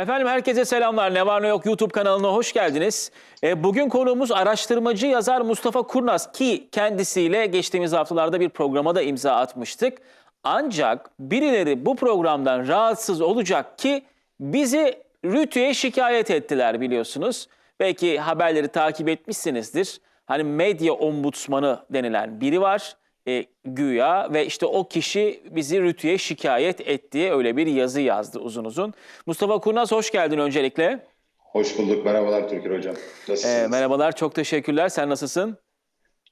Efendim herkese selamlar. Ne var ne yok YouTube kanalına hoş geldiniz. E, bugün konuğumuz araştırmacı yazar Mustafa Kurnaz ki kendisiyle geçtiğimiz haftalarda bir programa da imza atmıştık. Ancak birileri bu programdan rahatsız olacak ki bizi Rütü'ye şikayet ettiler biliyorsunuz. Belki haberleri takip etmişsinizdir. Hani medya ombudsmanı denilen biri var e, güya ve işte o kişi bizi Rütü'ye şikayet ettiği öyle bir yazı yazdı uzun uzun. Mustafa Kurnaz hoş geldin öncelikle. Hoş bulduk. Merhabalar Türker Hocam. Nasılsınız? E, merhabalar çok teşekkürler. Sen nasılsın?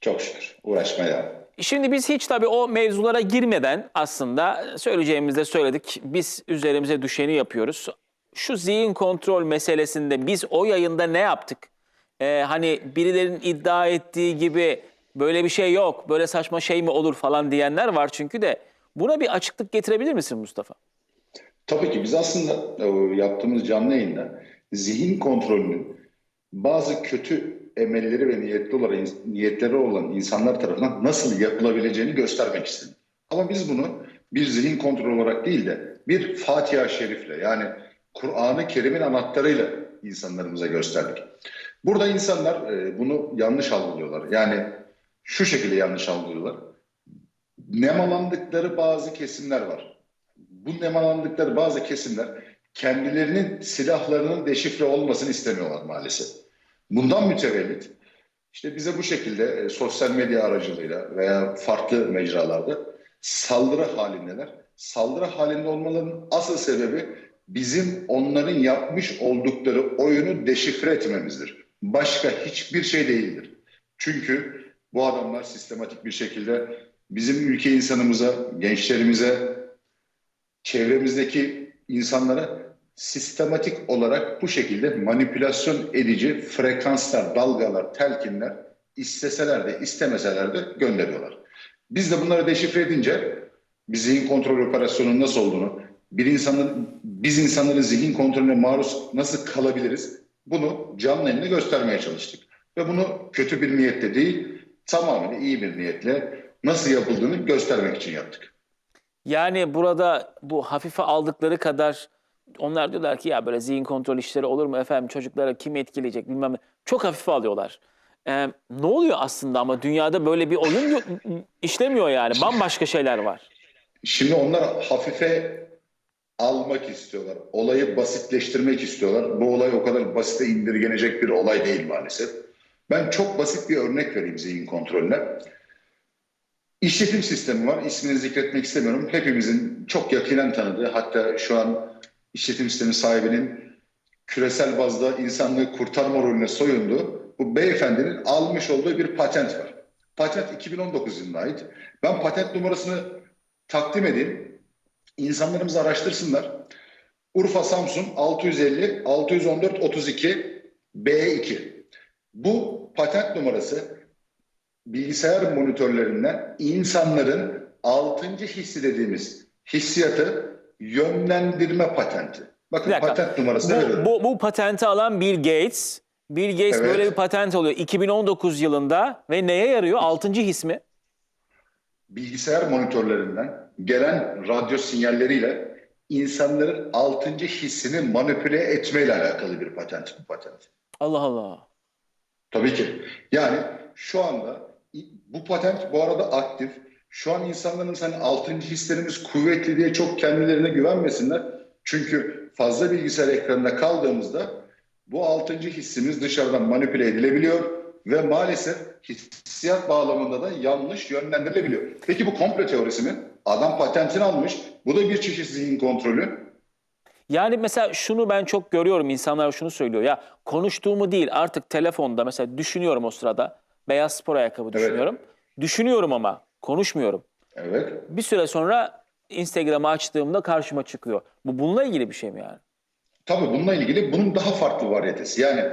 Çok şükür. Uğraşmaya. Şimdi biz hiç tabii o mevzulara girmeden aslında söyleyeceğimizi de söyledik. Biz üzerimize düşeni yapıyoruz. Şu zihin kontrol meselesinde biz o yayında ne yaptık? Ee, hani birilerinin iddia ettiği gibi böyle bir şey yok, böyle saçma şey mi olur falan diyenler var çünkü de. Buna bir açıklık getirebilir misin Mustafa? Tabii ki biz aslında e, yaptığımız canlı yayında zihin kontrolünün bazı kötü emelleri ve niyetli olan, niyetleri olan insanlar tarafından nasıl yapılabileceğini göstermek istedim. Ama biz bunu bir zihin kontrolü olarak değil de bir Fatiha-i Şerif'le yani Kur'an-ı Kerim'in anahtarıyla insanlarımıza gösterdik. Burada insanlar e, bunu yanlış algılıyorlar. Yani şu şekilde yanlış algılıyorlar. Nemalandıkları bazı kesimler var. Bu nemalandıkları bazı kesimler kendilerinin silahlarının deşifre olmasını istemiyorlar maalesef. Bundan mütevellit işte bize bu şekilde e, sosyal medya aracılığıyla veya farklı mecralarda saldırı halindeler. Saldırı halinde olmalarının asıl sebebi bizim onların yapmış oldukları oyunu deşifre etmemizdir. Başka hiçbir şey değildir. Çünkü bu adamlar sistematik bir şekilde bizim ülke insanımıza, gençlerimize, çevremizdeki insanlara sistematik olarak bu şekilde manipülasyon edici frekanslar, dalgalar, telkinler isteseler de istemeseler de gönderiyorlar. Biz de bunları deşifre edince bir zihin kontrol operasyonunun nasıl olduğunu, bir insanın, biz insanların zihin kontrolüne maruz nasıl kalabiliriz bunu canlı eline göstermeye çalıştık. Ve bunu kötü bir niyetle değil, tamamen iyi bir niyetle nasıl yapıldığını göstermek için yaptık. Yani burada bu hafife aldıkları kadar onlar diyorlar ki ya böyle zihin kontrol işleri olur mu efendim çocuklara kim etkileyecek bilmem ne. Çok hafife alıyorlar. Ee, ne oluyor aslında ama dünyada böyle bir oyun işlemiyor yani. Bambaşka şeyler var. Şimdi onlar hafife almak istiyorlar. Olayı basitleştirmek istiyorlar. Bu olay o kadar basite indirgenecek bir olay değil maalesef. Ben çok basit bir örnek vereyim zihin kontrolüne. İşletim sistemi var. İsmini zikretmek istemiyorum. Hepimizin çok yakinen tanıdığı hatta şu an işletim sistemi sahibinin küresel bazda insanlığı kurtarma rolüne soyunduğu bu beyefendinin almış olduğu bir patent var. Patent 2019 yılına ait. Ben patent numarasını takdim edeyim. İnsanlarımız araştırsınlar. Urfa Samsun 650 614 32 B2. Bu patent numarası bilgisayar monitörlerinden insanların altıncı hissi dediğimiz hissiyatı yönlendirme patenti. Bakın patent numarasını Bu, veriyorum. bu, bu patenti alan Bill Gates. Bill Gates Evet. böyle bir patent alıyor 2019 yılında ve neye yarıyor? Altıncı his mi? Bilgisayar monitörlerinden gelen radyo sinyalleriyle insanların altıncı hissini manipüle etmeyle alakalı bir patent bu patent. Allah Allah. Tabii ki. Yani şu anda bu patent bu arada aktif. Şu an insanların hani altıncı hislerimiz kuvvetli diye çok kendilerine güvenmesinler. Çünkü fazla bilgisayar ekranında kaldığımızda bu altıncı hissimiz dışarıdan manipüle edilebiliyor ve maalesef hissiyat bağlamında da yanlış yönlendirilebiliyor. Peki bu komplo teorisi mi? Adam patentini almış. Bu da bir çeşit zihin kontrolü. Yani mesela şunu ben çok görüyorum insanlar şunu söylüyor ya konuştuğumu değil artık telefonda mesela düşünüyorum o sırada beyaz spor ayakkabı Evet. düşünüyorum. Düşünüyorum ama konuşmuyorum. Evet. Bir süre sonra Instagram'ı açtığımda karşıma çıkıyor. Bu bununla ilgili bir şey mi yani? Tabii bununla ilgili bunun daha farklı varyetesi. Yani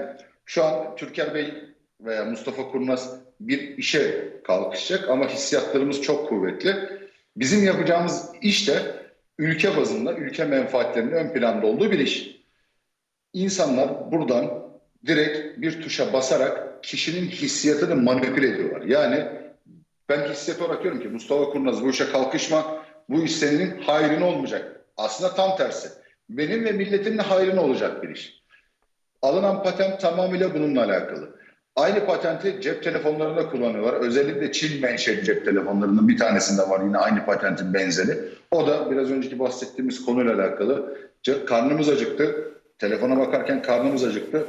şu an Türker Bey veya Mustafa Kurnaz bir işe kalkışacak ama hissiyatlarımız çok kuvvetli. Bizim yapacağımız iş de ülke bazında ülke menfaatlerinin ön planda olduğu bir iş. İnsanlar buradan direkt bir tuşa basarak kişinin hissiyatını manipüle ediyorlar. Yani ben hissiyat olarak diyorum ki Mustafa Kurnaz bu işe kalkışma, bu iş senin hayrına olmayacak. Aslında tam tersi. benim ve milletimin hayrına olacak bir iş. Alınan patent tamamıyla bununla alakalı. Aynı patenti cep telefonlarında kullanıyorlar. Özellikle Çin menşeli cep telefonlarının bir tanesinde var yine aynı patentin benzeri. O da biraz önceki bahsettiğimiz konuyla alakalı. Karnımız acıktı. Telefona bakarken karnımız acıktı.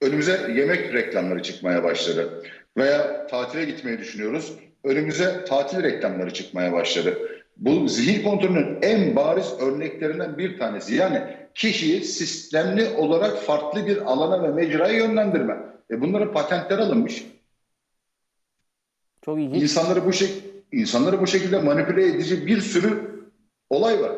Önümüze yemek reklamları çıkmaya başladı. Veya tatile gitmeyi düşünüyoruz. Önümüze tatil reklamları çıkmaya başladı. Bu zihin kontrolünün en bariz örneklerinden bir tanesi. Yani kişiyi sistemli olarak farklı bir alana ve mecraya yönlendirme. E bunların patentleri alınmış. Çok ilginç. İnsanları bu şek insanları bu şekilde manipüle edici bir sürü olay var.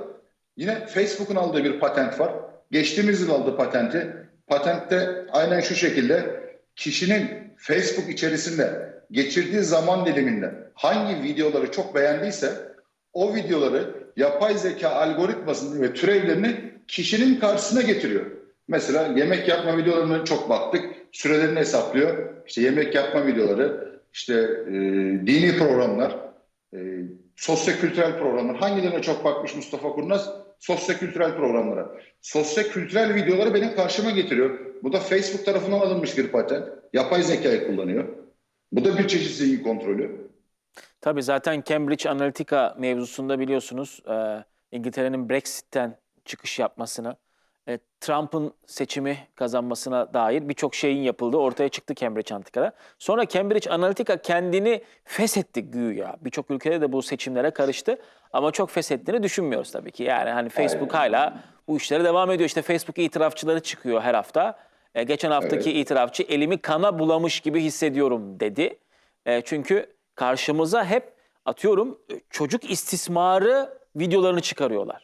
Yine Facebook'un aldığı bir patent var. Geçtiğimiz yıl aldı patenti. Patentte aynen şu şekilde kişinin Facebook içerisinde geçirdiği zaman diliminde hangi videoları çok beğendiyse o videoları yapay zeka algoritmasını ve türevlerini kişinin karşısına getiriyor. Mesela yemek yapma videolarına çok baktık. Sürelerini hesaplıyor. İşte yemek yapma videoları, işte e, dini programlar, e, sosyokültürel programlar. Hangilerine çok bakmış Mustafa Kurnaz? Sosyokültürel programlara. Sosyokültürel videoları benim karşıma getiriyor. Bu da Facebook tarafından alınmış bir patent. Yapay zekayı kullanıyor. Bu da bir çeşit zihin kontrolü. Tabii zaten Cambridge Analytica mevzusunda biliyorsunuz e, İngiltere'nin Brexit'ten çıkış yapmasını, e, Trump'ın seçimi kazanmasına dair birçok şeyin yapıldığı ortaya çıktı Cambridge Analytica'da. Sonra Cambridge Analytica kendini feshetti güya. Birçok ülkede de bu seçimlere karıştı ama çok feshettiğini düşünmüyoruz tabii ki. Yani hani Facebook hala bu işlere devam ediyor. İşte Facebook itirafçıları çıkıyor her hafta. E, geçen haftaki itirafçı elimi kana bulamış gibi hissediyorum dedi. E, çünkü karşımıza hep atıyorum e, çocuk istismarı videolarını çıkarıyorlar.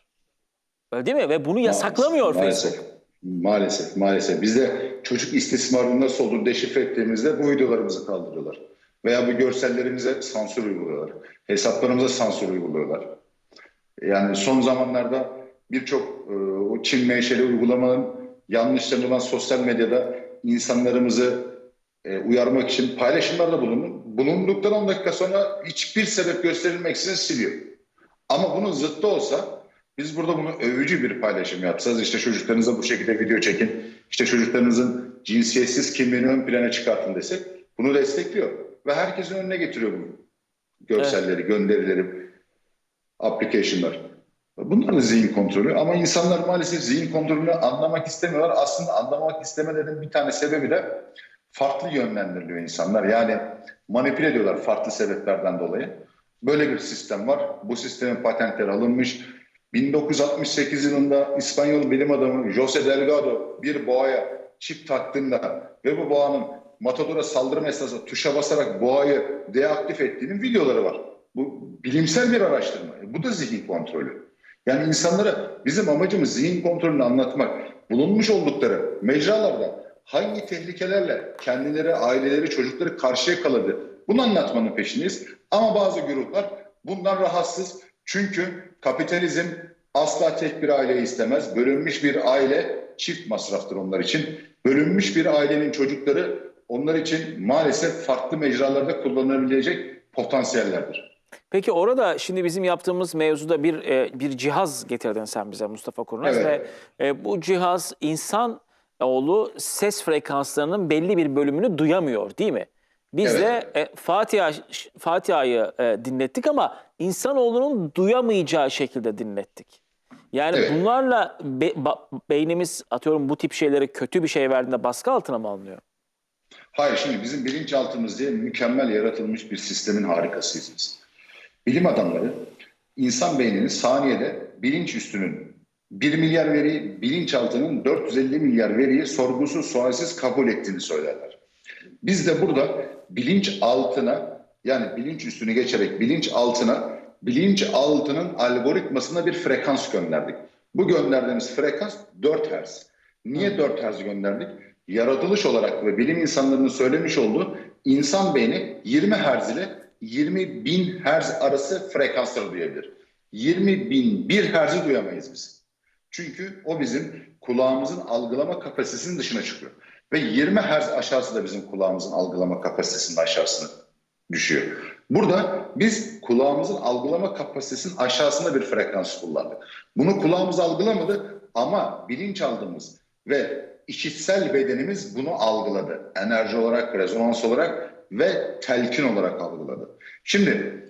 Öyle değil mi? Ve bunu yasaklamıyor maalesef, Facebook. Maalesef, maalesef. Biz de çocuk istismarının nasıl olduğunu deşifre ettiğimizde bu videolarımızı kaldırıyorlar. Veya bu görsellerimize sansür uyguluyorlar. Hesaplarımıza sansür uyguluyorlar. Yani son zamanlarda birçok e, o Çin menşeli uygulamanın yanlışlarını olan sosyal medyada insanlarımızı e, uyarmak için paylaşımlarda bulundu. Bulunduktan 10 dakika sonra hiçbir sebep gösterilmeksizin siliyor. Ama bunun zıttı olsa biz burada bunu övücü bir paylaşım yapsanız işte çocuklarınıza bu şekilde video çekin, işte çocuklarınızın cinsiyetsiz kimliğini ön plana çıkartın desek bunu destekliyor. Ve herkesin önüne getiriyor bunu. Görselleri, gönderileri, application'lar. Bunlar da zihin kontrolü ama insanlar maalesef zihin kontrolünü anlamak istemiyorlar. Aslında anlamak istemelerinin bir tane sebebi de farklı yönlendiriliyor insanlar. Yani manipüle ediyorlar farklı sebeplerden dolayı. Böyle bir sistem var. Bu sistemin patentleri alınmış. 1968 yılında İspanyol bilim adamı Jose Delgado bir boğaya çip taktığında ve bu boğanın matadora saldırma esnasında tuşa basarak boğayı deaktif ettiğinin videoları var. Bu bilimsel bir araştırma. E, Bu da zihin kontrolü. Yani insanlara bizim amacımız zihin kontrolünü anlatmak. Bulunmuş oldukları mecralarda hangi tehlikelerle kendileri, aileleri, çocukları karşıya kaladı bunu anlatmanın peşindeyiz. Ama bazı gruplar bundan rahatsız. Çünkü kapitalizm asla tek bir aile istemez. Bölünmüş bir aile çift masraftır onlar için. Bölünmüş bir ailenin çocukları onlar için maalesef farklı mecralarda kullanılabilecek potansiyellerdir. Peki orada şimdi bizim yaptığımız mevzuda bir e, bir cihaz getirdin sen bize Mustafa Kurnaz Evet. ve e, bu cihaz insan oğlu ses frekanslarının belli bir bölümünü duyamıyor değil mi? Biz Evet. de e, Fatiha Fatiha'yı e, dinlettik ama insanoğlunun duyamayacağı şekilde dinlettik. Yani Evet. bunlarla be- beynimiz atıyorum bu tip şeyleri kötü bir şey verdiğinde baskı altına mı alınıyor? Hayır şimdi bizim bilinçaltımız diye mükemmel yaratılmış bir sistemin harikasıyız biz. Bilim adamları insan beyninin saniyede bilinç üstünün 1 milyar veriyi, bilinçaltının 450 milyar veriyi sorgusuz sualsiz kabul ettiğini söylerler. Biz de burada bilinç altına yani bilinç üstünü geçerek bilinç altına bilinç altının algoritmasına bir frekans gönderdik. Bu gönderdiğimiz frekans 4 Hz. Niye 4 Hz gönderdik? Yaratılış olarak ve bilim insanlarının söylemiş olduğu insan beyni 20 Hz ile 20 bin Hz arası frekansları duyabilir. 20 bin 1 Hz'i duyamayız biz. Çünkü o bizim kulağımızın algılama kapasitesinin dışına çıkıyor. Ve 20 Hz aşağısı da bizim kulağımızın algılama kapasitesinin aşağısına düşüyor. Burada biz kulağımızın algılama kapasitesinin aşağısında bir frekans kullandık. Bunu kulağımız algılamadı. ama bilinçaltımız ve işitsel bedenimiz bunu algıladı. Enerji olarak, rezonans olarak ve telkin olarak algıladı. Şimdi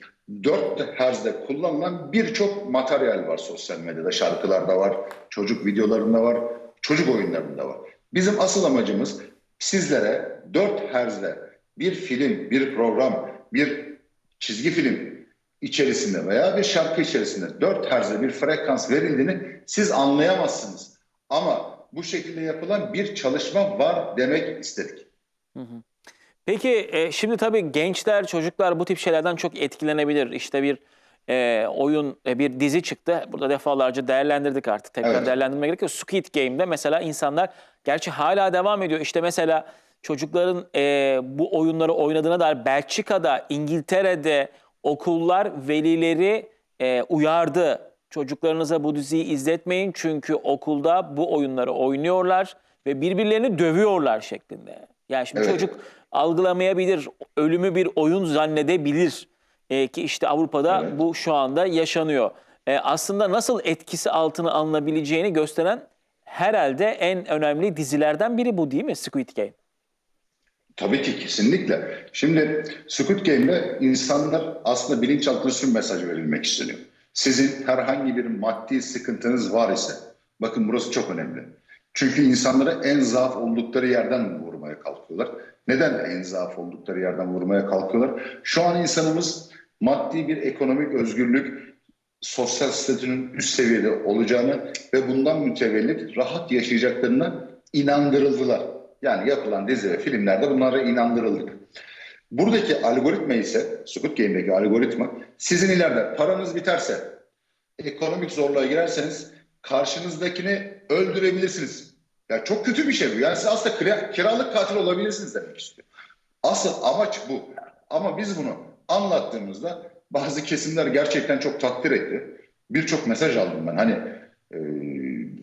4 Hz'de kullanılan birçok materyal var sosyal medyada. Şarkılarda var, çocuk videolarında var, çocuk oyunlarında var. Bizim asıl amacımız sizlere 4 Hz'de bir film, bir program, bir çizgi film içerisinde veya bir şarkı içerisinde 4 Hz'de bir frekans verildiğini siz anlayamazsınız. Ama bu şekilde yapılan bir çalışma var demek istedik. Peki e, şimdi tabii gençler, çocuklar bu tip şeylerden çok etkilenebilir. İşte bir e, oyun, e, bir dizi çıktı. Burada defalarca değerlendirdik artık. Tekrar Evet. değerlendirmeye gerek yok. Squid Game'de mesela insanlar, gerçi hala devam ediyor. İşte mesela çocukların e, bu oyunları oynadığına dair Belçika'da, İngiltere'de okullar velileri e, uyardı. Çocuklarınıza bu diziyi izletmeyin çünkü okulda bu oyunları oynuyorlar ve birbirlerini dövüyorlar şeklinde. Yani şimdi Evet. çocuk algılamayabilir, ölümü bir oyun zannedebilir Ee, ki işte Avrupa'da Evet. bu şu anda yaşanıyor. Ee, aslında nasıl etkisi altına alınabileceğini gösteren herhalde en önemli dizilerden biri bu değil mi Squid Game? Tabii ki kesinlikle. Şimdi Squid Game'de insanlar aslında bilinçaltına şu mesaj verilmek isteniyor. Sizin herhangi bir maddi sıkıntınız var ise, bakın burası çok önemli. Çünkü insanları en zaaf oldukları yerden vurmaya kalkıyorlar. Neden en zaaf oldukları yerden vurmaya kalkıyorlar? Şu an insanımız maddi bir ekonomik özgürlük, sosyal statünün üst seviyede olacağını ve bundan mütevellit rahat yaşayacaklarına inandırıldılar. Yani yapılan dizi ve filmlerde bunlara inandırıldık. Buradaki algoritma ise, Squid Game'deki algoritma, sizin ileride paranız biterse, ekonomik zorluğa girerseniz karşınızdakini öldürebilirsiniz. Ya çok kötü bir şey bu. Yani siz aslında kira- kiralık katil olabilirsiniz demek istiyor. Asıl amaç bu. Ama biz bunu anlattığımızda bazı kesimler gerçekten çok takdir etti. Birçok mesaj aldım ben. Hani e,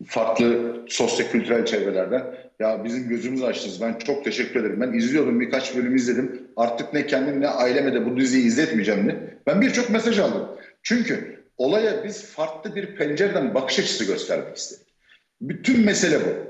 farklı sosyokültürel çevrelerden. Ya bizim gözümüzü açtınız. Ben çok teşekkür ederim. Ben izliyordum. Birkaç bölüm izledim. Artık ne kendim ne aileme de bu diziyi izletmeyeceğim diye. Ben birçok mesaj aldım. Çünkü olaya biz farklı bir pencereden bakış açısı göstermek istedik. Bütün mesele bu.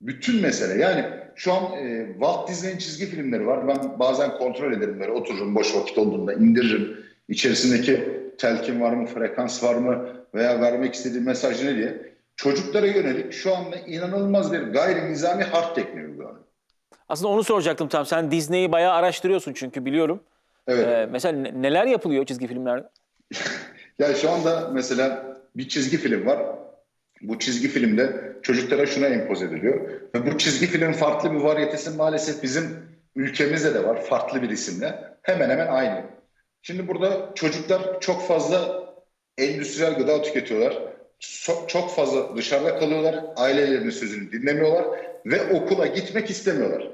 Bütün mesele yani şu an e, Walt Disney'in çizgi filmleri var. Ben bazen kontrol ederim böyle otururum boş vakit olduğunda indiririm. İçerisindeki telkin var mı, frekans var mı veya vermek istediği mesaj ne diye. Çocuklara yönelik şu anda inanılmaz bir gayri nizami harp tekniği uygulanıyor. Aslında onu soracaktım tam. Sen Disney'i bayağı araştırıyorsun çünkü biliyorum. Evet. Ee, mesela ne- neler yapılıyor çizgi filmlerde? Yani şu anda mesela bir çizgi film var. Bu çizgi filmde çocuklara şuna empoze ediliyor. Ve bu çizgi filmin farklı bir varyetesi maalesef bizim ülkemizde de var. Farklı bir isimle. Hemen hemen aynı. Şimdi burada çocuklar çok fazla endüstriyel gıda tüketiyorlar. Çok, fazla dışarıda kalıyorlar. Ailelerinin sözünü dinlemiyorlar. Ve okula gitmek istemiyorlar.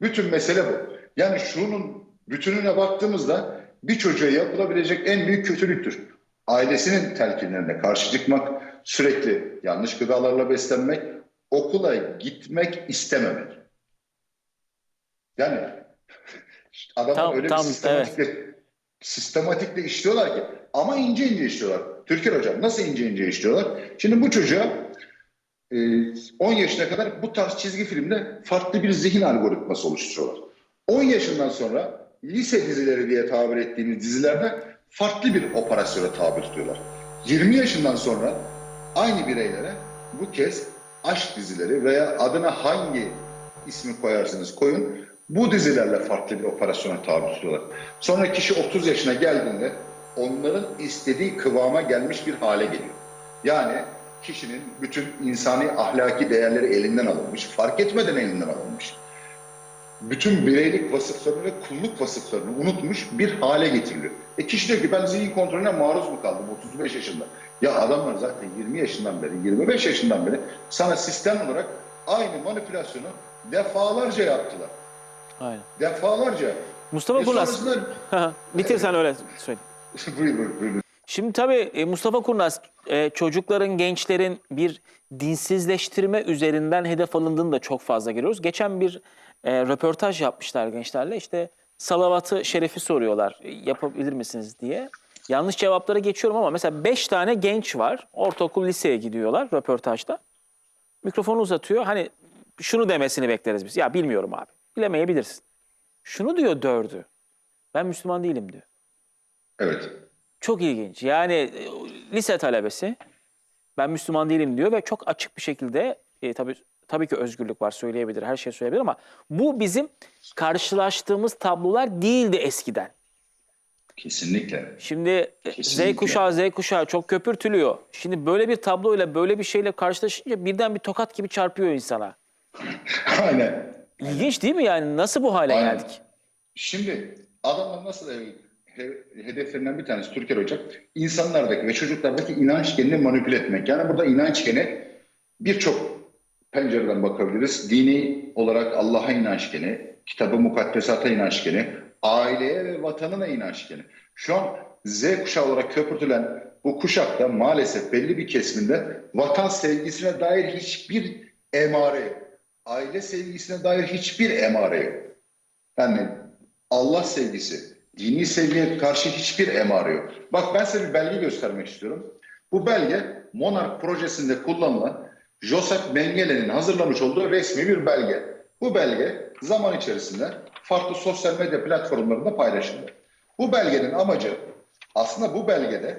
Bütün mesele bu. Yani şunun bütününe baktığımızda bir çocuğa yapılabilecek en büyük kötülüktür. Ailesinin telkinlerine karşı çıkmak, sürekli yanlış gıdalarla beslenmek, okula gitmek istememek. Yani adamlar Tam- öyle tam, bir sistematikle, sistematikle işliyorlar ki ama ince ince işliyorlar. Türker Hocam nasıl ince ince işliyorlar? Şimdi bu çocuğa e, 10 yaşına kadar bu tarz çizgi filmde farklı bir zihin algoritması oluşturuyorlar. 10 yaşından sonra lise dizileri diye tabir ettiğimiz dizilerde farklı bir operasyona tabi tutuyorlar. 20 yaşından sonra aynı bireylere bu kez aşk dizileri veya adına hangi ismi koyarsınız koyun bu dizilerle farklı bir operasyona tabi tutuyorlar. Sonra kişi 30 yaşına geldiğinde onların istediği kıvama gelmiş bir hale geliyor. Yani kişinin bütün insani ahlaki değerleri elinden alınmış, fark etmeden elinden alınmış. Bütün bireylik vasıflarını ve kulluk vasıflarını unutmuş bir hale getiriliyor. E kişi diyor ki ben zihin kontrolüne maruz mu kaldım 35 yaşında? Ya adamlar zaten 20 yaşından beri, 25 yaşından beri sana sistem olarak aynı manipülasyonu defalarca yaptılar. Aynen. Defalarca. Mustafa E Kurnaz. sonrasında... Bitir sen öyle söyle. buyur, buyur, buyur. Şimdi tabii e, Mustafa Kurnaz e, çocukların, gençlerin bir dinsizleştirme üzerinden hedef alındığını da çok fazla görüyoruz. Geçen bir e, röportaj yapmışlar gençlerle. İşte salavatı şerefi soruyorlar yapabilir misiniz diye. Yanlış cevaplara geçiyorum ama mesela 5 tane genç var. Ortaokul, liseye gidiyorlar röportajda. Mikrofonu uzatıyor. Hani şunu demesini bekleriz biz. Ya bilmiyorum abi. Bilemeyebilirsin. Şunu diyor dördü. Ben Müslüman değilim diyor. Evet. Çok ilginç. Yani e, lise talebesi ben Müslüman değilim diyor ve çok açık bir şekilde e, tabii tabii ki özgürlük var söyleyebilir, her şey söyleyebilir ama bu bizim karşılaştığımız tablolar değildi eskiden. Kesinlikle. Şimdi e, Kesinlikle. Z kuşağı Z kuşağı çok köpürtülüyor. Şimdi böyle bir tabloyla böyle bir şeyle karşılaşınca birden bir tokat gibi çarpıyor insana. Aynen. İlginç değil mi yani? Nasıl bu hale Aynen. geldik? Şimdi adamlar nasıl he- he- hedeflerinden bir tanesi Türker Hocam insanlardaki ve çocuklardaki inanç genini manipüle etmek. Yani burada inanç geni birçok pencereden bakabiliriz. Dini olarak Allah'a inanç geni, kitabı mukaddesata inanç geni, aileye ve vatanına inanç geni. Şu an Z kuşağı olarak köpürtülen bu kuşakta maalesef belli bir kesiminde vatan sevgisine dair hiçbir emare. Aile sevgisine dair hiçbir emare yok. Yani Allah sevgisi, dini sevgiye karşı hiçbir emare yok. Bak ben size bir belge göstermek istiyorum. Bu belge Monarch projesinde kullanılan Joseph Mengele'nin hazırlamış olduğu resmi bir belge. Bu belge zaman içerisinde farklı sosyal medya platformlarında paylaşıldı. Bu belgenin amacı aslında bu belgede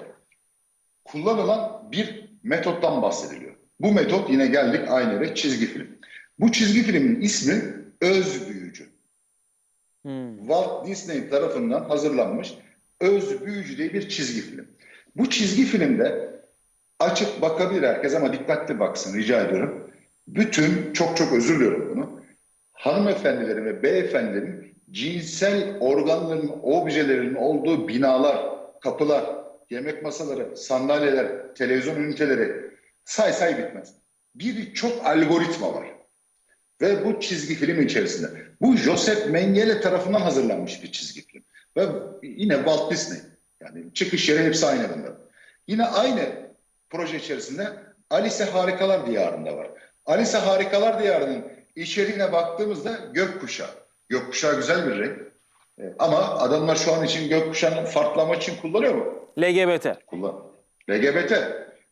kullanılan bir metottan bahsediliyor. Bu metot yine geldik aynı yere çizgi film. Bu çizgi filmin ismi Öz Büyücü. Hmm. Walt Disney tarafından hazırlanmış Öz Büyücü diye bir çizgi film. Bu çizgi filmde açıp bakabilir herkes ama dikkatli baksın rica ediyorum. Bütün çok çok özür diliyorum bunu. Hanımefendilerin ve beyefendilerin cinsel organlarının, objelerinin olduğu binalar, kapılar, yemek masaları, sandalyeler, televizyon üniteleri say say bitmez. Birçok algoritma var. Ve bu çizgi film içerisinde. Bu Joseph Mengele tarafından hazırlanmış bir çizgi film. Ve yine Walt Disney. Yani çıkış yeri hepsi aynı bunda. Yine aynı proje içerisinde Alice Harikalar Diyarı'nda var. Alice Harikalar Diyarı'nın içeriğine baktığımızda gökkuşağı. Gökkuşağı güzel bir renk. E, Ama adamlar şu an için gökkuşağını farklama için kullanıyor mu? LGBT. Kullan. LGBT.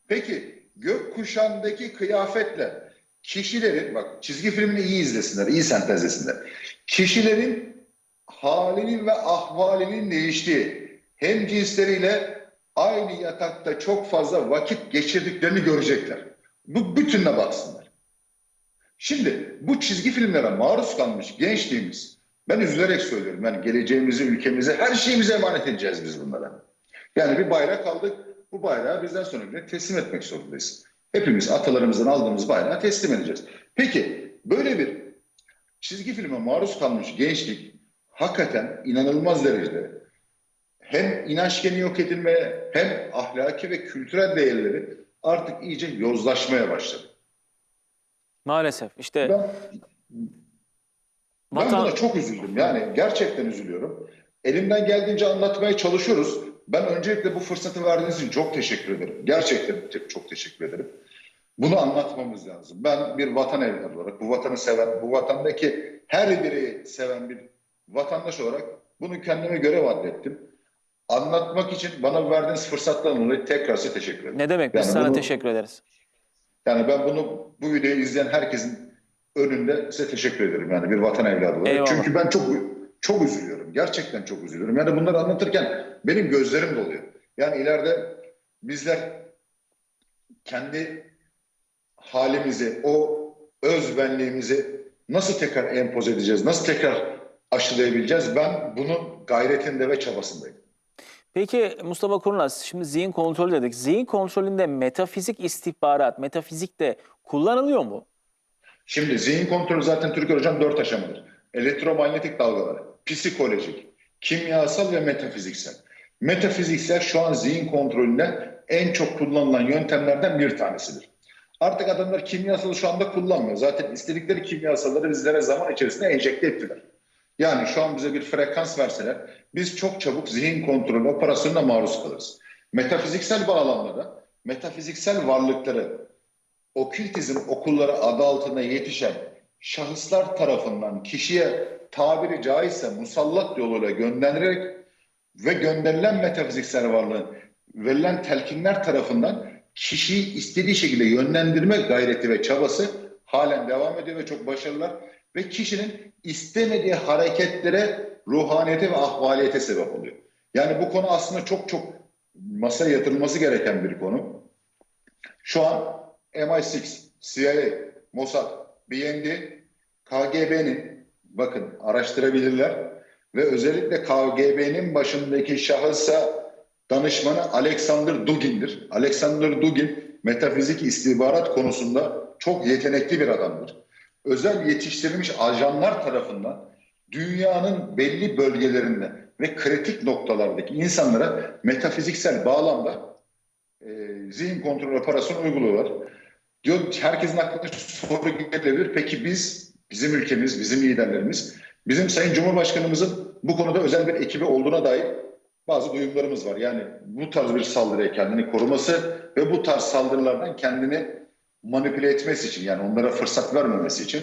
Peki gökkuşağındaki kıyafetle kişilerin bak çizgi filmini iyi izlesinler, iyi sentezlesinler. Kişilerin halinin ve ahvalinin değiştiği hem cinsleriyle aynı yatakta çok fazla vakit geçirdiklerini görecekler. Bu bütünle baksınlar. Şimdi bu çizgi filmlere maruz kalmış gençliğimiz ben üzülerek söylüyorum. Yani geleceğimizi, ülkemize, her şeyimize emanet edeceğiz biz bunlara. Yani bir bayrak aldık. Bu bayrağı bizden sonra teslim etmek zorundayız. Hepimiz atalarımızdan aldığımız bayrağı teslim edeceğiz. Peki böyle bir çizgi filme maruz kalmış gençlik hakikaten inanılmaz derecede hem inanç geni yok edilmeye hem ahlaki ve kültürel değerleri artık iyice yozlaşmaya başladı. Maalesef. İşte Ben, ben vatan buna çok üzüldüm. Yani gerçekten üzülüyorum. Elimden geldiğince anlatmaya çalışıyoruz. Ben öncelikle bu fırsatı verdiğiniz için çok teşekkür ederim. Gerçekten te- çok teşekkür ederim. Bunu anlatmamız lazım. Ben bir vatan evladı olarak, bu vatanı seven, bu vatandaki her biri seven bir vatandaş olarak bunu kendime görev adettim. Anlatmak için bana verdiğiniz fırsattan dolayı tekrar size teşekkür ederim. ne demek? Biz Yani sana bunu- teşekkür ederiz. Yani ben bunu bu videoyu izleyen herkesin önünde size teşekkür ederim yani bir vatan evladı olarak. Eyvallah. Çünkü ben çok çok üzülüyorum. Gerçekten çok üzülüyorum. Yani bunları anlatırken benim gözlerim doluyor. Yani ileride bizler kendi halimizi, o özbenliğimizi nasıl tekrar empoze edeceğiz? Nasıl tekrar aşılayabileceğiz? Ben bunun gayretinde ve çabasındayım. Peki Mustafa Kurnaz, şimdi zihin kontrolü dedik. Zihin kontrolünde metafizik istihbarat, metafizik de kullanılıyor mu? Şimdi zihin kontrolü zaten Türkiye Hocam dört aşamadır. Elektromanyetik dalgaları, psikolojik, kimyasal ve metafiziksel. Metafiziksel şu an zihin kontrolünde en çok kullanılan yöntemlerden bir tanesidir. Artık adamlar kimyasalı şu anda kullanmıyor. Zaten istedikleri kimyasalları bizlere zaman içerisinde enjekte ettiler. Yani şu an bize bir frekans verseler biz çok çabuk zihin kontrolü operasyonuna maruz kalırız. Metafiziksel bağlamda da metafiziksel varlıkları okültizm okulları adı altında yetişen şahıslar tarafından kişiye tabiri caizse musallat yoluyla gönderilerek ve gönderilen metafiziksel varlığın verilen telkinler tarafından kişiyi istediği şekilde yönlendirme gayreti ve çabası halen devam ediyor ve çok başarılılar. Ve kişinin istemediği hareketlere ruhaniyete ve ahvaliyete sebep oluyor. Yani bu konu aslında çok çok masaya yatırılması gereken bir konu. Şu an MI6, CIA, Mossad, BND, KGB'nin bakın araştırabilirler ve özellikle KGB'nin başındaki şahısa danışmanı Alexander Dugin'dir. Alexander Dugin metafizik istihbarat konusunda çok yetenekli bir adamdır. Özel yetiştirilmiş ajanlar tarafından dünyanın belli bölgelerinde ve kritik noktalardaki insanlara metafiziksel bağlamda e, zihin kontrol operasyonu uyguluyorlar. Diyor herkesin aklına soru gelebilir. Peki biz, bizim ülkemiz, bizim liderlerimiz, bizim Sayın Cumhurbaşkanımızın bu konuda özel bir ekibi olduğuna dair bazı duyumlarımız var. Yani bu tarz bir saldırıya kendini koruması ve bu tarz saldırılardan kendini manipüle etmesi için yani onlara fırsat vermemesi için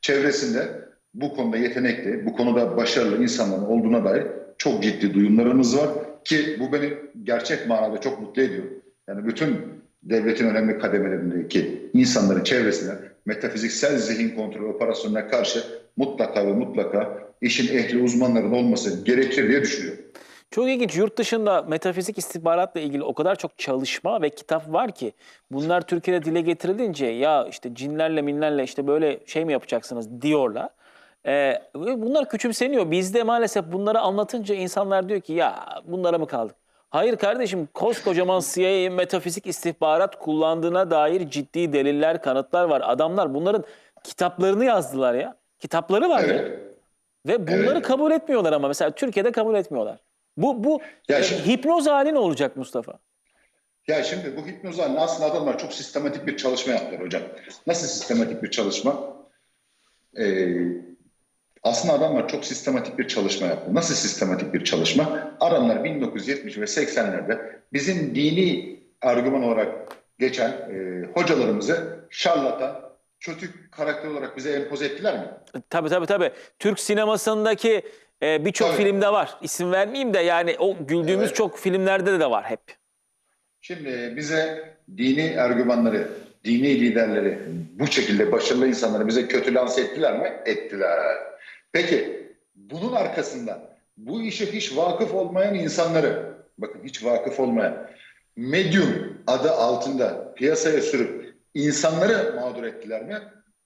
çevresinde bu konuda yetenekli, bu konuda başarılı insanların olduğuna dair çok ciddi duyumlarımız var ki bu beni gerçek manada çok mutlu ediyor. Yani bütün devletin önemli kademelerindeki insanların çevresine metafiziksel zihin kontrol operasyonuna karşı mutlaka ve mutlaka işin ehli uzmanların olması gerekir diye düşünüyorum. Çok ilginç. Yurt dışında metafizik istihbaratla ilgili o kadar çok çalışma ve kitap var ki bunlar Türkiye'de dile getirilince ya işte cinlerle minlerle işte böyle şey mi yapacaksınız diyorlar. Ee, bunlar küçümseniyor. Bizde maalesef bunları anlatınca insanlar diyor ki ya bunlara mı kaldık? Hayır kardeşim koskocaman CIA metafizik istihbarat kullandığına dair ciddi deliller, kanıtlar var. Adamlar bunların kitaplarını yazdılar ya. Kitapları var. Evet. Ve bunları Evet. kabul etmiyorlar ama mesela Türkiye'de kabul etmiyorlar. Bu bu Ya e, şimdi- hipnoz hali ne olacak Mustafa? Ya şimdi bu hipnoz haline aslında adamlar çok sistematik bir çalışma yaptılar hocam. Nasıl sistematik bir çalışma? Ee, aslında adamlar çok sistematik bir çalışma yaptı. Nasıl sistematik bir çalışma? Adamlar 1970 ve 80'lerde bizim dini argüman olarak geçen e, hocalarımızı şarlatan, kötü karakter olarak bize empoze ettiler mi? Tabii tabii tabii. Türk sinemasındaki e, birçok Tabii. filmde var. İsim vermeyeyim de yani o güldüğümüz Evet. çok filmlerde de var hep. Şimdi bize dini ergümanları, dini liderleri, bu şekilde başarılı insanları bize kötü lanse ettiler mi? Ettiler. Peki bunun arkasından bu işe hiç vakıf olmayan insanları, bakın hiç vakıf olmayan, medyum adı altında piyasaya sürüp insanları mağdur ettiler mi?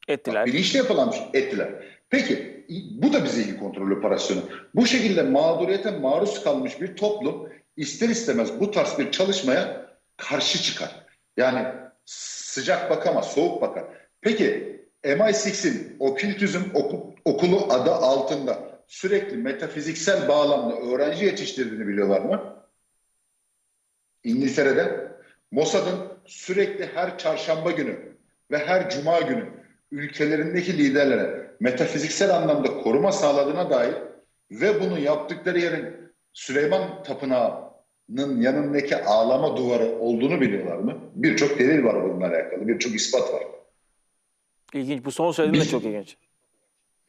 Ettiler. Bak, bilinçli yapılan bir şey. Ettiler. Peki bu da bir zihin kontrol operasyonu. Bu şekilde mağduriyete maruz kalmış bir toplum ister istemez bu tarz bir çalışmaya karşı çıkar. Yani sıcak bakamaz, soğuk bakar. Peki MI6'in okültüzm oku- okulu adı altında sürekli metafiziksel bağlamda öğrenci yetiştirdiğini biliyorlar mı? İngiltere'de Mossad'ın sürekli her çarşamba günü ve her cuma günü ülkelerindeki liderlere metafiziksel anlamda koruma sağladığına dair ve bunu yaptıkları yerin Süleyman Tapınağı'nın yanındaki ağlama duvarı olduğunu biliyorlar mı? Birçok delil var bununla alakalı, birçok ispat var. İlginç. Bu son söylediğin de çok ilginç.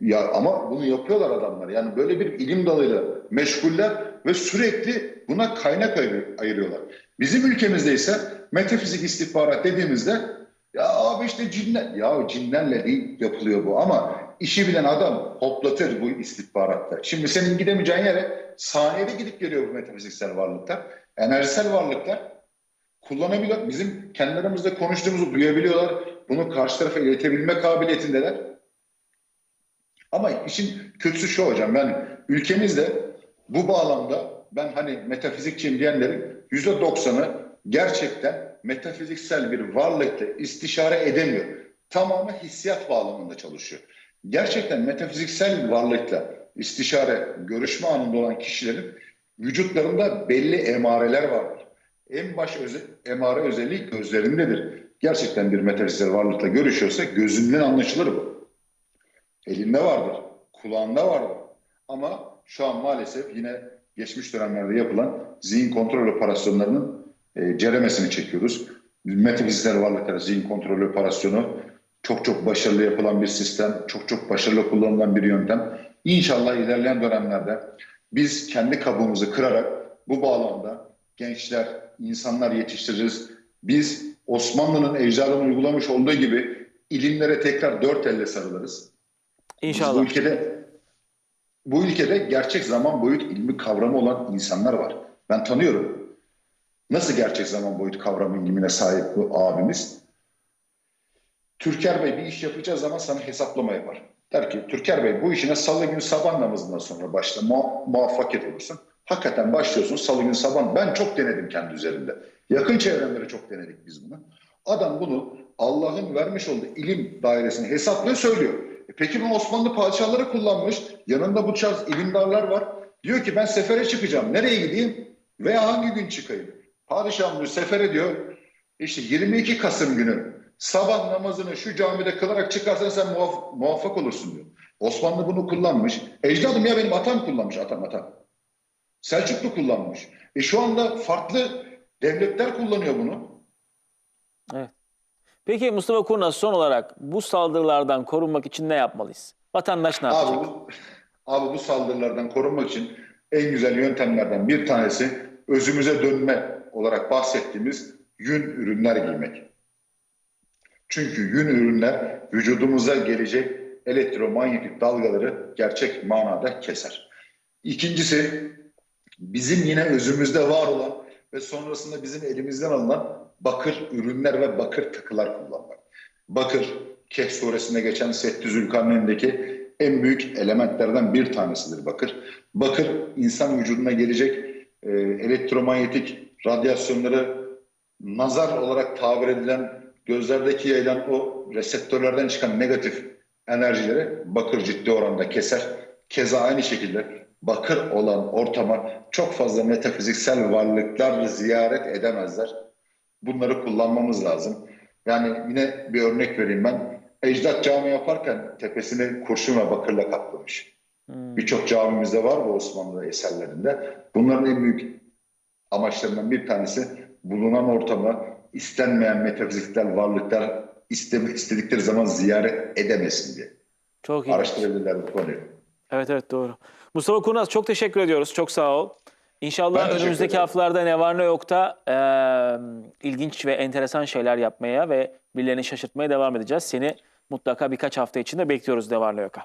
Ya ama bunu yapıyorlar adamlar. Yani böyle bir ilim dalıyla meşguller ve sürekli buna kaynak ayır- ayırıyorlar. Bizim ülkemizde ise metafizik istihbarat dediğimizde ya abi işte cinler, ya cinlerle değil yapılıyor bu ama işi bilen adam hoplatır bu istihbaratta. Şimdi senin gidemeyeceğin yere saniyede gidip geliyor bu metafiziksel varlıklar. Enerjisel varlıklar kullanabiliyor. Bizim kendi aramızda konuştuğumuzu duyabiliyorlar. Bunu karşı tarafa iletebilme kabiliyetindeler. Ama işin kötüsü şu hocam ben ülkemizde bu bağlamda ben hani metafizikçiyim diyenlerin yüzde doksanı gerçekten metafiziksel bir varlıkla istişare edemiyor. Tamamı hissiyat bağlamında çalışıyor. Gerçekten metafiziksel varlıkla istişare, görüşme anında olan kişilerin vücutlarında belli emareler vardır. En baş öze, emare özelliği gözlerindedir. Gerçekten bir metafiziksel varlıkla görüşüyorsa gözünden anlaşılır bu. Elinde vardır, kulağında vardır. Ama şu an maalesef yine geçmiş dönemlerde yapılan zihin kontrol operasyonlarının e, ceremesini çekiyoruz. Metafiziksel varlıklara zihin kontrol operasyonu çok çok başarılı yapılan bir sistem, çok çok başarılı kullanılan bir yöntem. İnşallah ilerleyen dönemlerde biz kendi kabuğumuzu kırarak bu bağlamda gençler, insanlar yetiştiririz. Biz Osmanlı'nın ecdadının uygulamış olduğu gibi ilimlere tekrar dört elle sarılırız. Biz İnşallah. bu ülkede bu ülkede gerçek zaman boyut ilmi kavramı olan insanlar var. Ben tanıyorum. Nasıl gerçek zaman boyut kavramı ilmine sahip bu abimiz? Türker Bey bir iş yapacağı zaman sana hesaplama yapar. Der ki Türker Bey bu işine salı günü sabah namazından sonra başla mu- muvaffakiyet olursun. Hakikaten başlıyorsun salı günü sabah. Ben çok denedim kendi üzerimde. Yakın çevremlere çok denedik biz bunu. Adam bunu Allah'ın vermiş olduğu ilim dairesini hesaplıyor söylüyor. E peki bu Osmanlı padişahları kullanmış. Yanında bu tarz ilimdarlar var. Diyor ki ben sefere çıkacağım. Nereye gideyim? Veya hangi gün çıkayım? Padişahım diyor sefere diyor. İşte 22 Kasım günü sabah namazını şu camide kılarak çıkarsan sen muvaff- muvaffak olursun diyor. Osmanlı bunu kullanmış. Ecdadım ya benim atam kullanmış atam atam. Selçuklu kullanmış. E şu anda farklı devletler kullanıyor bunu. Peki Mustafa Kurnaz son olarak bu saldırılardan korunmak için ne yapmalıyız? Vatandaş ne yapacak? Abi abi bu saldırılardan korunmak için en güzel yöntemlerden bir tanesi özümüze dönme olarak bahsettiğimiz yün ürünler giymek. Çünkü yün ürünler vücudumuza gelecek elektromanyetik dalgaları gerçek manada keser. İkincisi bizim yine özümüzde var olan ve sonrasında bizim elimizden alınan bakır ürünler ve bakır takılar kullanmak. Bakır, Kehf suresinde geçen Settü Zülkarneyn'deki en büyük elementlerden bir tanesidir bakır. Bakır insan vücuduna gelecek e, elektromanyetik radyasyonları nazar olarak tabir edilen gözlerdeki yayılan o reseptörlerden çıkan negatif enerjileri bakır ciddi oranda keser. Keza aynı şekilde bakır olan ortama çok fazla metafiziksel varlıklar ziyaret edemezler. Bunları kullanmamız lazım. Yani yine bir örnek vereyim ben. Ecdat cami yaparken tepesini kurşun ve bakırla kaplamış. Hmm. Birçok camimizde var bu Osmanlı eserlerinde. Bunların en büyük amaçlarından bir tanesi bulunan ortama istenmeyen metafiziksel varlıklar isteme, istedikleri zaman ziyaret edemesin diye. Çok iyi. Araştırabilirler bu konuyu. Evet evet doğru. Mustafa Kurnaz çok teşekkür ediyoruz. Çok sağ ol. İnşallah Ben önümüzdeki haftalarda ne var ne yok da eee, ilginç ve enteresan şeyler yapmaya ve birilerini şaşırtmaya devam edeceğiz. Seni mutlaka birkaç hafta içinde bekliyoruz ne var ne yok'a.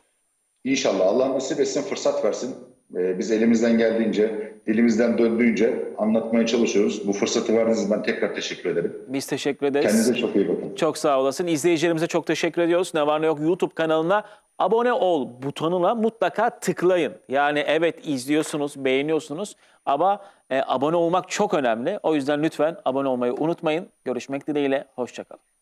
İnşallah Allah nasip etsin, fırsat versin. Ee, biz elimizden geldiğince, dilimizden döndüğünce anlatmaya çalışıyoruz. Bu fırsatı verdiğiniz için ben tekrar teşekkür ederim. Biz teşekkür ederiz. Kendinize çok iyi bakın. Çok sağ olasın. İzleyicilerimize çok teşekkür ediyoruz. Ne var ne yok YouTube kanalına abone ol butonuna mutlaka tıklayın. Yani evet izliyorsunuz, beğeniyorsunuz ama e, abone olmak çok önemli. O yüzden lütfen abone olmayı unutmayın. Görüşmek dileğiyle. Hoşçakalın.